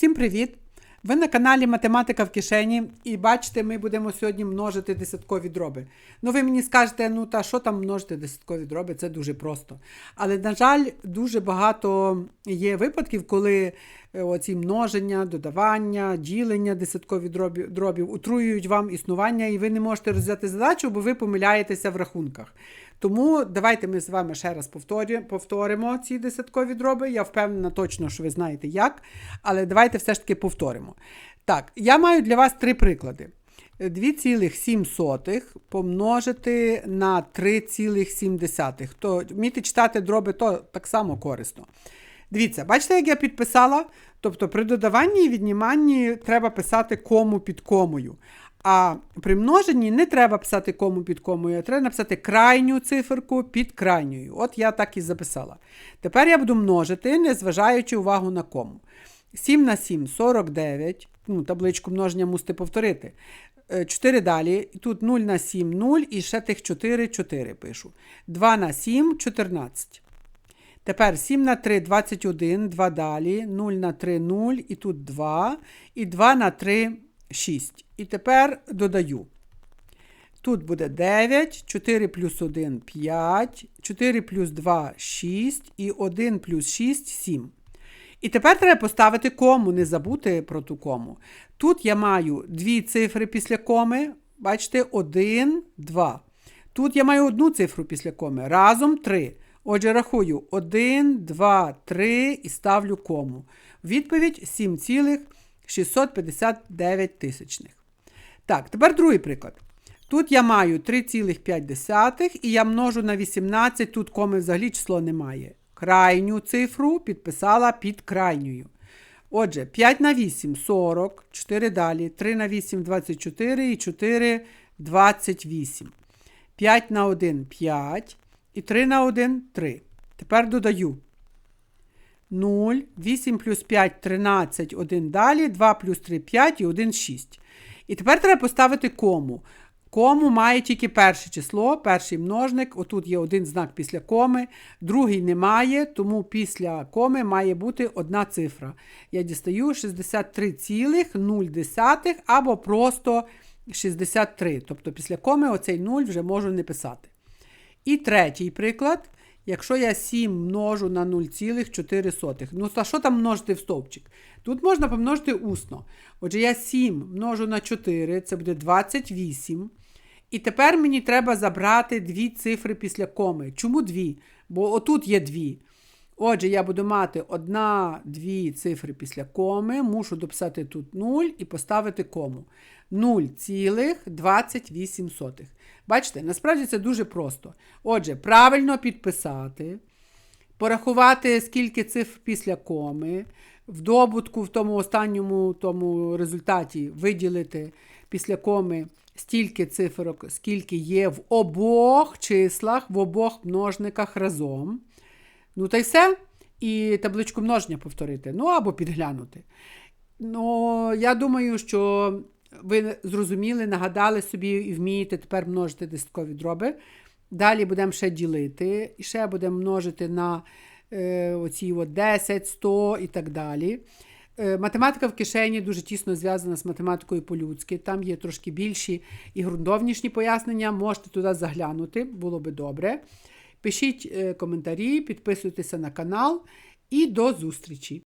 Всім привіт! Ви на каналі Математика в кишені і бачите, ми будемо сьогодні множити десяткові дроби. Ну, ви мені скажете, ну та що там множити десяткові дроби? Це дуже просто. Але, на жаль, дуже багато є випадків, коли е, оці множення, додавання, ділення десяткові дробів, дробів утруюють вам існування, і ви не можете розв'язати задачу, бо ви помиляєтеся в рахунках. Тому давайте ми з вами ще раз повторимо ці десяткові дроби. Я впевнена точно, що ви знаєте як, але давайте все ж таки повторимо. Так, я маю для вас три приклади. 2,7 помножити на 3,7. То вміти читати дроби, то так само корисно. Дивіться, бачите, як я підписала? Тобто при додаванні і відніманні треба писати кому під комою. А при множенні не треба писати кому під комою, а треба написати крайню циферку під крайньою. От я так і записала. Тепер я буду множити, не зважаючи увагу на кому. 7 на 7 49. Ну, табличку множення мусите повторити. 4 далі. Тут 0 на 7 0 і ще тих 4 4 пишу. 2 на 7 14. Тепер 7 на 3 21, 2 далі, 0 на 3 0, і тут 2, і 2 на 3 6. І тепер додаю. Тут буде 9, 4 плюс 1 5, 4 плюс 2 6 і 1 плюс 6 7. І тепер треба поставити кому, не забути про ту кому. Тут я маю дві цифри після коми. Бачите, 1, 2. Тут я маю одну цифру після коми. Разом 3. Отже, рахую 1, 2, 3 і ставлю кому. Відповідь 7,659 тисячних. Так, тепер другий приклад. Тут я маю 3,5 і я множу на 18, тут коми взагалі число немає. Крайню цифру підписала під крайньою. Отже, 5 на 8 40, 4 далі, 3 на 8 24 і 4 28. 5 на 1 5 і 3 на 1 3. Тепер додаю 0, 8 плюс 5 13, 1 далі, 2 плюс 3 5 і 1 6. І тепер треба поставити кому. Кому має тільки перше число, перший множник. Отут є один знак після коми, другий немає, тому після коми має бути одна цифра. Я дістаю 63,0 або просто 63. Тобто після коми оцей 0 вже можу не писати. І третій приклад. Якщо я 7 множу на 0,4. Ну, та що там множити в стовпчик? Тут можна помножити усно. Отже, я 7 множу на 4, це буде 28. І тепер мені треба забрати дві цифри після коми. Чому дві? Бо отут є дві. Отже, я буду мати одна, дві цифри після коми, мушу дописати тут 0 і поставити кому. 0,28. Бачите, насправді це дуже просто. Отже, правильно підписати, порахувати, скільки цифр після коми, в добутку в тому останньому тому результаті виділити після коми стільки цифрок, скільки є в обох числах, в обох множниках разом. Ну, та й все. І табличку множення повторити. Ну, або підглянути. Ну, я думаю, що ви зрозуміли, нагадали собі і вмієте тепер множити десяткові дроби. Далі будемо ще ділити, і ще будемо множити на е, оці от 10, 100 і так далі. Е, математика в кишені дуже тісно зв'язана з математикою по-людськи. Там є трошки більші і ґрунтовніші пояснення. Можете туди заглянути, було би добре. Пишіть е, коментарі, підписуйтеся на канал і до зустрічі!